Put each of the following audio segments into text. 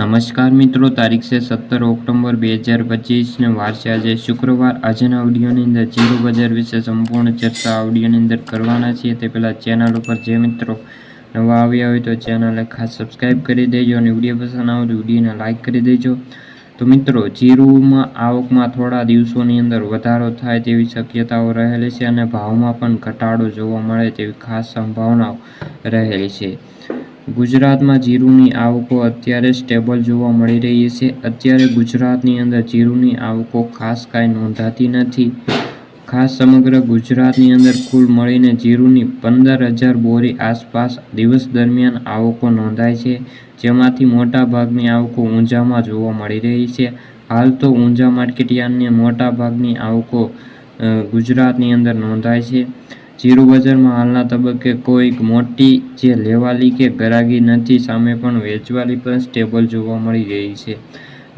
નમસ્કાર મિત્રો, તારીખ છે સત્તર ઓક્ટોબર બે હજાર પચીસને વાર છે આજે શુક્રવાર. આજના ઓડિયોની અંદર જીરો બજાર વિશે સંપૂર્ણ ચર્ચા ઓડિયોની અંદર કરવાના છીએ. તે પહેલાં ચેનલ ઉપર જે મિત્રો નવા આવ્યા હોય તો ચેનલને ખાસ સબસ્ક્રાઈબ કરી દેજો અને વીડિયો પસંદ આવે તો વિડીયોને લાઇક કરી દેજો. તો મિત્રો, જીરુમાં આવકમાં થોડા દિવસોની અંદર વધારો થાય તેવી શક્યતાઓ રહેલી છે અને ભાવમાં પણ ઘટાડો જોવા મળે તેવી ખાસ સંભાવનાઓ રહેલી છે. ગુજરાતમાં જીરુની આવકો અત્યારે સ્ટેબલ જોવા મળી રહી છે. અત્યારે ગુજરાતની અંદર જીરુની આવકો ખાસ કાંઈ નોંધાતી નથી. ખાસ સમગ્ર ગુજરાતની અંદર કુલ મળીને જીરુની પંદર હજાર બોરી આસપાસ દિવસ દરમિયાન આવકો નોંધાય છે. જેમાંથી મોટાભાગની આવકો ઊંઝામાં જોવા મળી રહી છે. હાલ તો ઊંઝા માર્કેટયાર્ડની મોટાભાગની આવકો ગુજરાતની અંદર નોંધાય છે. જીરું બજારમાં હાલના તબક્કે કોઈક મોટી જે લેવાલી કે ગરાગી નથી, સામે પણ વેચવાલી પણ સ્ટેબલ જોવા મળી રહી છે.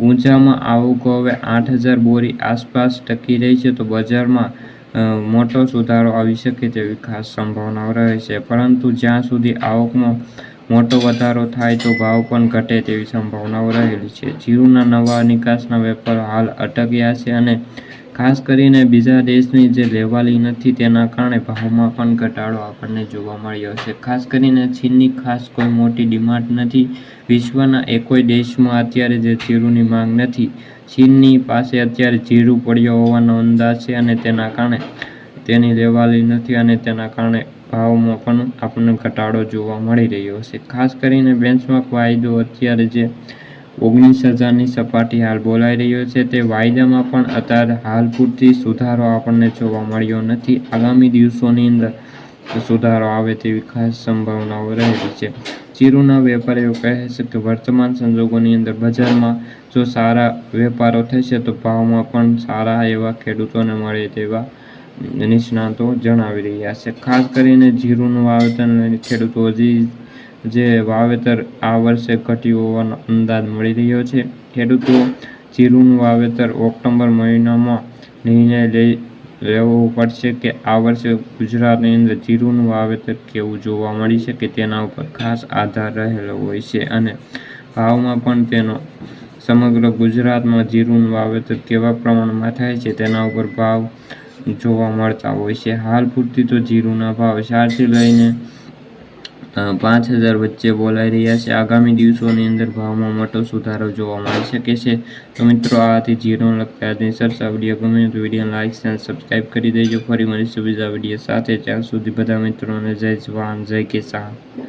ઊંચામાં આવકો હવે આઠ હજાર બોરી આસપાસ ટકી રહી છે, તો બજારમાં મોટો સુધારો આવી શકે તેવી ખાસ સંભાવનાઓ રહે છે. પરંતુ જ્યાં સુધી આવકમાં મોટો વધારો થાય, તો ભાવ પણ ઘટે તેવી સંભાવનાઓ રહેલી છે. જીરુના નવા નિકાસના વેપાર હાલ અટક્યા છે અને ખાસ કરીને બીજા દેશની જે લેવાલી નથી તેના કારણે ભાવમાં પણ ઘટાડો આપણને જોવા મળ્યો છે. ખાસ કરીને ચીનની ખાસ કોઈ મોટી ડિમાન્ડ નથી. વિશ્વના એકોય દેશમાં અત્યારે જે જીરુની માંગ નથી, ચીનની પાસે અત્યારે જીરું પડ્યો હોવાનો અંદાજ છે અને તેના કારણે તેની લેવાલી નથી અને તેના કારણે ભાવમાં પણ આપણને ઘટાડો જોવા મળી રહ્યો છે. ખાસ કરીને બેન્ચમાર્ક વાયદો અત્યારે જે ઓગણીસ હજારની સપાટી હાલ બોલાઈ રહ્યો છે. તે વાયદામાં પણ અત્યારે હાલ પૂરતી સુધારો આપણને જોવા મળ્યો નથી. આગામી દિવસોની અંદર સુધારો આવે તેવી ખાસ સંભાવનાઓ રહેલી છે. ચીરુના વેપારીઓ કહે છે કે વર્તમાન સંજોગોની અંદર બજારમાં જો સારા વેપારો થશે તો ભાવમાં પણ સારા એવા ખેડૂતોને મળે તેવા નિષ્ણાતો જણાવી રહ્યા છે. ખાસ કરીને જીરુનું વાવેતર ખેડૂતો હજી જે વાવેતર આ વર્ષે ઘટ્યું હોવાનો અંદાજ મળી રહ્યો છે. ખેડૂતો જીરુનું વાવેતર ઓક્ટોબર મહિનામાં નિર્ણય લઈ લેવો પડશે કે આ વર્ષે ગુજરાતની અંદર જીરુનું વાવેતર કેવું જોવા મળી શકે તેના ઉપર ખાસ આધાર રહેલો હોય છે અને ભાવમાં પણ તેનો સમગ્ર ગુજરાતમાં જીરુનું વાવેતર કેવા પ્રમાણમાં થાય છે તેના ઉપર ભાવ જોવા મળતા હોય છે. હાલ પૂરતી તો જીરુના ભાવ ચારથી લઈને પાંચ હજાર વચ્ચે બોલાઈ રહ્યા છે. આગામી દિવસોની અંદર ભાવમાં મોટો સુધારો જોવા મળી શકે છે. તો મિત્રો, આથી જીરો લગતા સરસા વીડિયો ગમે તો વીડિયો લાઇક અને સબસ્ક્રાઈબ કરી દેજો. ફરી મળીશું બીજા વીડિયો સાથે. ત્યાં સુધી બધા મિત્રોને જય જવાન, જય કિસાન.